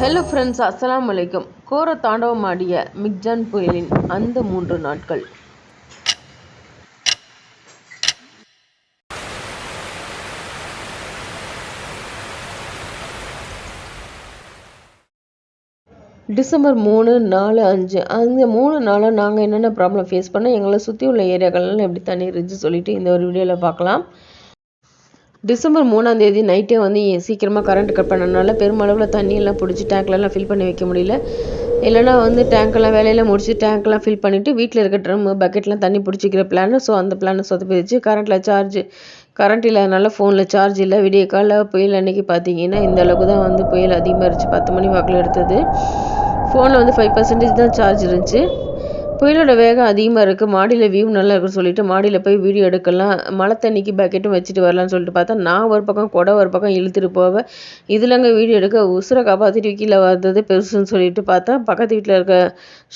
Hello friends அஸ்லாம் அலைக்கும் கோர தாண்டவம் ஆடிய மிக்ஜான் புயலின் அந்த மூன்று நாட்கள். டிசம்பர் மூணு நாலு அஞ்சு. அந்த மூணு நாளாக நாங்கள் என்னென்ன ப்ராப்ளம் ஃபேஸ் பண்ணோம் எங்களை சுற்றி உள்ள ஏரியாக்கள்லாம் எப்படி தண்ணி இருந்துச்சு சொல்லிட்டு இந்த ஒரு வீடியோவில் பார்க்கலாம். டிசம்பர் மூணாம் தேதி நைட்டே வந்து சீக்கிரமாக கரண்ட் கட் பண்ணனால பெருமளவில் தண்ணியெல்லாம் பிடிச்சி டேங்க்லலாம் ஃபில் பண்ணி வைக்க முடியல. இல்லைனா வந்து டேங்க்கெல்லாம் வேலையில் முடிச்சு டேங்க்லாம் ஃபில் பண்ணிவிட்டு வீட்டில் இருக்க ட்ரம் பக்கெட்லாம் தண்ணி பிடிச்சிக்கிற பிளான் ஸோ அந்த பிளானை சொதப்பிடுச்சு. கரண்ட்டில் சார்ஜ் கரண்ட் இல்லாதனால ஃபோனில் சார்ஜ் இல்லை. விடிய காலைல புயல் அன்னைக்கு பார்த்தீங்கன்னா இந்த அளவுக்கு தான் வந்து புயல் அதிகமாக இருந்துச்சு. பத்து மணி வாக்கில் எடுத்தது. ஃபோனில் வந்து ஃபைவ் பர்சன்டேஜ் தான் சார்ஜ் இருந்துச்சு. புயலோட வேகம் அதிகமாக இருக்குது மாடியில் வியூ நல்லா இருக்குன்னு சொல்லிட்டு மாடியில் போய் வீடியோ எடுக்கலாம். மழை தண்ணிக்கு பக்கெட்டும் வச்சுட்டு வரலான்னு சொல்லிட்டு பார்த்தா நான் ஒரு பக்கம் கொடை ஒரு பக்கம் இழுத்துட்டு போவேன் இதுலங்க வீடியோ எடுக்க உசுரை காப்பாற்றிட்டு கீழே வந்தது பெருசுன்னு சொல்லிட்டு பார்த்தா பக்கத்து வீட்டில் இருக்க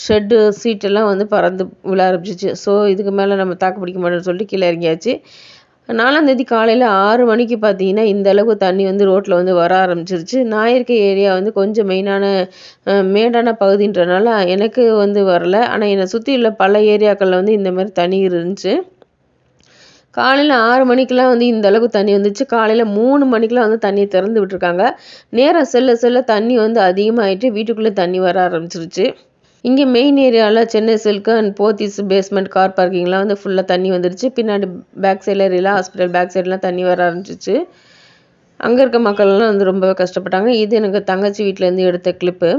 ஷெட்டு சீட்டெல்லாம் வந்து பறந்து விழ ஆரம்பிச்சிச்சு. ஸோ இதுக்கு மேலே நம்ம தாக்கு பிடிக்க மாட்டோம்னு சொல்லிட்டு கீழே இறங்கியாச்சு. நாலாந்தேதி காலையில் ஆறு மணிக்கு பார்த்தீங்கன்னா இந்த அளவுக்கு தண்ணி வந்து ரோட்டில் வந்து வர ஆரம்பிச்சிருச்சு. நான் இருக்க ஏரியா வந்து கொஞ்சம் மெயினான மேடான பகுதின்றனால எனக்கு வந்து வரல. ஆனால் என்னை சுற்றி உள்ள பல ஏரியாக்களில் வந்து இந்த மாதிரி தண்ணி இருந்துச்சு. காலையில் ஆறு மணிக்கெலாம் வந்து இந்த அளவுக்கு தண்ணி வந்துச்சு. காலையில் மூணு மணிக்கெலாம் வந்து தண்ணியை திறந்து விட்டுருக்காங்க. நேரம் செல்ல செல்ல தண்ணி வந்து அதிகமாகிட்டு வீட்டுக்குள்ளே தண்ணி வர ஆரம்பிச்சிருச்சு. இங்கே மெயின் ஏரியாவில் Chennai silk and Pothys basement car பார்க்கிங்லாம் வந்து ஃபுல்லாக தண்ணி வந்துருச்சு. பின்னாடி பேக் சைடில் ரிலா ஹாஸ்பிட்டல் பேக் சைட்லாம் தண்ணி வர ஆரம்பிச்சிச்சு. அங்கே இருக்க மக்கள்லாம் வந்து ரொம்பவே கஷ்டப்பட்டாங்க. இது எனக்கு தங்கச்சி வீட்டிலேருந்து எடுத்த கிளிப்பு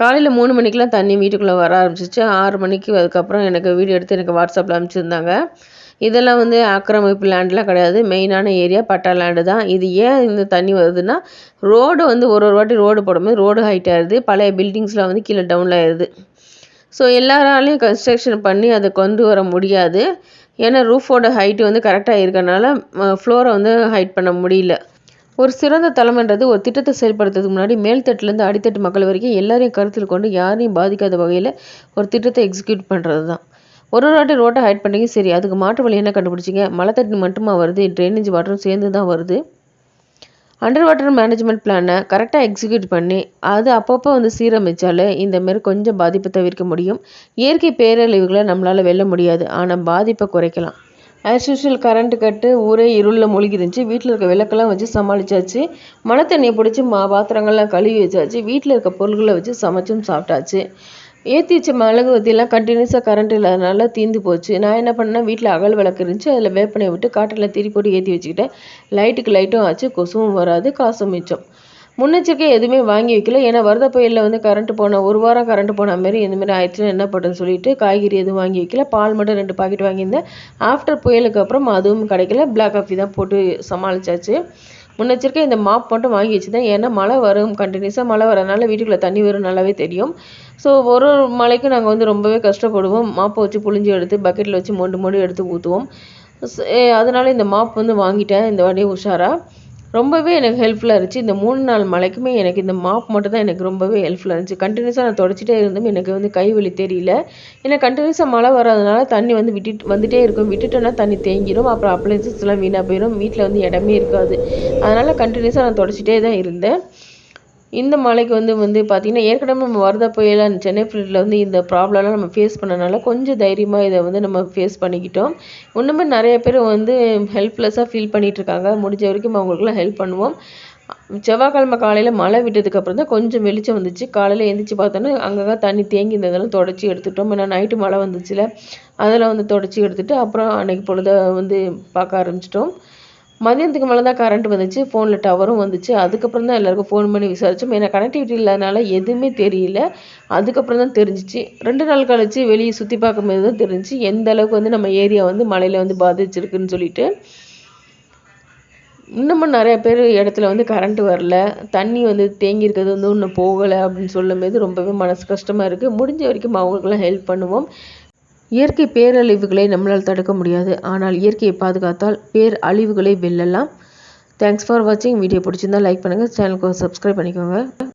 காலையில் மூணு மணிக்கெலாம் தண்ணி வீட்டுக்குள்ளே வர ஆரம்பிச்சிச்சு. ஆறு மணிக்கு அதுக்கப்புறம் எனக்கு வீடியோ எடுத்து எனக்கு வாட்ஸ்அப்பில் அனுப்பிச்சிருந்தாங்க. இதெல்லாம் வந்து ஆக்கிரமிப்பு லேண்ட்லாம் கிடையாது. மெயினான ஏரியா பட்டா லேண்டு தான். இது ஏன் இந்த தண்ணி வருதுன்னா ரோடு வந்து ஒரு ஒரு வாட்டி ரோடு போடும்போது ரோடு ஹைட் ஆயிடுது பழைய பில்டிங்ஸ்லாம் வந்து கீழே டவுன் ஆயிடுது ஸோ எல்லாராலையும் கன்ஸ்ட்ரக்ஷன் பண்ணி அதை கொண்டு வர முடியாது. ஏன்னா ரூஃபோட ஹைட்டு வந்து கரெக்டாக இருக்கனால ஃப்ளோரை வந்து ஹைட் பண்ண முடியல. ஒரு சிறந்த தலைமைன்றது ஒரு திட்டத்தை செயல்படுத்துறதுக்கு முன்னாடி மேல்தட்டுலேருந்து அடித்தட்டு மக்கள் வரைக்கும் எல்லாரையும் கருத்தில் கொண்டு யாரையும் பாதிக்காத வகையில் ஒரு திட்டத்தை எக்ஸிக்யூட் பண்ணுறது தான் ஒரு ஒரு வாட்டி ரோட்டை ஹைட் பண்ணிங்க சரி அதுக்கு மாற்று வழி என்ன கண்டுபிடிச்சிங்க? மழை தண்ணி மட்டுமா வருது? ட்ரைனேஜ் வாட்டரும் சேர்ந்து தான் வருது. அண்டர் வாட்டர் மேனேஜ்மெண்ட் பிளானை கரெக்டாக எக்ஸிக்யூட் பண்ணி அது அப்பப்போ வந்து சீரமைச்சாலே இந்தமாரி கொஞ்சம் பாதிப்பை தவிர்க்க முடியும். இயற்கை பேரழிவுகளை நம்மளால் வெல்ல முடியாது. ஆனால் பாதிப்பை குறைக்கலாம். ஆஸ் யூஷுவல் கரண்ட்டு கட்டு ஊரே இருளில் மூழ்கி இருந்துச்சு வீட்டில் இருக்க விளக்கெல்லாம் வச்சு சமாளிச்சாச்சு. மழை தண்ணியை பிடிச்சி மா பாத்திரங்கள்லாம் கழுவி வச்சாச்சு. வீட்டில் இருக்க பொருள்களை வச்சு சமைச்சும் சாப்பிட்டாச்சு. ஏற்றி வச்ச மிளகு வத்தியெல்லாம் கண்டினியூஸாக கரண்ட் இல்லாதனால தீர்ந்து போச்சு. நான் என்ன பண்ணேன்? வீட்டில் அகல் விளக்கு இருந்துச்சு. அதில் வேப்பனை விட்டு காட்டில் திரி போட்டு ஏற்றி வச்சுக்கிட்டேன். லைட்டுக்கு லைட்டும் ஆச்சு. கொசுவும் வராது. காசும் மிச்சம். முன்னெச்சரிக்கை எதுவுமே வாங்கி வைக்கல. ஏன்னா வருத புயலில் வந்து கரண்ட் போன ஒரு வாரம் கரண்ட் போன மாதிரி இந்த மாதிரி ஆயிடுச்சுன்னா என்ன பண்ணுறதுன்னு சொல்லிட்டு காய்கறி எதுவும் வாங்கி வைக்கல. பால் மட்டும் ரெண்டு பாக்கெட் வாங்கியிருந்தேன். ஆஃப்டர் புயலுக்கு அப்புறம் அதுவும் கிடைக்கல. பிளாக் காஃபி தான் போட்டு சமாளிச்சாச்சு. முன்னெச்சரிக்கை இந்த மாப் மட்டும் வாங்கி வச்சுதான். ஏன்னா மழை வரும் கண்டினியூஸாக மழை வரனால வீட்டுக்குள்ளே தண்ணி வரும் நல்லாவே தெரியும். ஸோ ஒரு ஒரு மழைக்கும் நாங்கள் வந்து ரொம்பவே கஷ்டப்படுவோம். மாப்பை வச்சு புழிஞ்சு எடுத்து பக்கெட்டில் வச்சு மொண்டு மொண்டு எடுத்து ஊற்றுவோம் அதனால இந்த மாப் வந்து வாங்கிட்டேன். இந்த வாட்டி உஷாராக ரொம்பவே எனக்கு ஹெல்ப்ஃபுல்லாக இருந்துச்சு. இந்த மூணு நாள் மலைக்குமே எனக்கு இந்த மாப் மட்டும் தான் எனக்கு ரொம்பவே ஹெல்ப்ஃபுல்லாக இருந்துச்சு. கண்டினியூஸாக நான் தொடச்சிட்டே இருந்தும் எனக்கு வந்து கை வலி தெரியல. ஏன்னா கண்டினியூஸாக மழை வராதனால தண்ணி வந்து விட்டுட்டு வந்துட்டே இருக்கும். விட்டுட்டோன்னா தண்ணி தேங்கிடும் அப்புறம் அப்ளைன்சஸ்லாம் வீணாக போயிடும் வீட்டில் வந்து இடமே இருக்காது. அதனால் கண்டினியூஸாக நான் தொடச்சிட்டே தான் இருந்தேன். இந்த மழைக்கு வந்து வந்து பார்த்திங்கன்னா ஏற்கனவே நம்ம வரத புயலாக சென்னை ஃபிளட்டில் வந்து இந்த ப்ராப்ளம்லாம் நம்ம ஃபேஸ் பண்ணனால கொஞ்சம் தைரியமாக இதை வந்து நம்ம ஃபேஸ் பண்ணிக்கிட்டோம். இன்னுமே நிறைய பேர் வந்து ஹெல்ப்லெஸ்ஸாக ஃபீல் பண்ணிகிட்ருக்காங்க முடிஞ்ச வரைக்கும் அவங்களுக்குலாம் ஹெல்ப் பண்ணுவோம். செவ்வாய்க்கிழமை காலையில் மழை விட்டதுக்கு அப்புறம் தான் கொஞ்சம் வெளிச்சம் வந்துச்சு. காலையில் எழுந்திரிச்சு பார்த்தோன்னா அங்கங்கே தண்ணி தேங்கி இருந்ததெல்லாம் தொடச்சி எடுத்துட்டோம். ஏன்னா நைட்டு மழை வந்துச்சுல அதெல்லாம் வந்து தொடச்சி எடுத்துகிட்டு அப்புறம் அன்றைக்கி பொழுத வந்து பார்க்க ஆரம்பிச்சிட்டோம். மதியானத்துக்கு மேலே தான் கரண்ட் வந்துச்சு ஃபோனில் டவரும் வந்துச்சு. அதுக்கப்புறம் தான் எல்லாருக்கும் ஃபோன் பண்ணி விசாரித்தோம் ஏன்னா கனெக்டிவிட்டி இல்லாதனால எதுவுமே தெரியல. அதுக்கப்புறம் தான் தெரிஞ்சிச்சு. ரெண்டு நாள் கழிச்சு வெளியே சுற்றி பார்க்கும்போது தான் தெரிஞ்சிச்சு. எந்த அளவுக்கு வந்து நம்ம ஏரியா வந்து மழையில் வந்து பாதிச்சிருக்குன்னு சொல்லிட்டு. இன்னமும் நிறையா பேர் இடத்துல வந்து கரண்ட் வரல. தண்ணி வந்து தேங்கி இருக்கிறது வந்து இன்னும் போகலை அப்படின்னு சொல்லும்போது ரொம்பவே மனசு கஷ்டமாக இருக்குது முடிஞ்ச வரைக்கும் அவங்களுக்கெல்லாம் ஹெல்ப் பண்ணுவோம். இயற்கை பேரழிவுகளை நம்மளால் தடுக்க முடியாது. ஆனால் இயற்கையை பாதுகாத்தால் பேர் அழிவுகளை வெல்லலாம். தேங்க்ஸ் ஃபார் வாட்சிங் வீடியோ பிடிச்சிருந்தா லைக் பண்ணுங்கள் சேனலுக்கு சப்ஸ்கிரைப் பண்ணிக்கோங்க.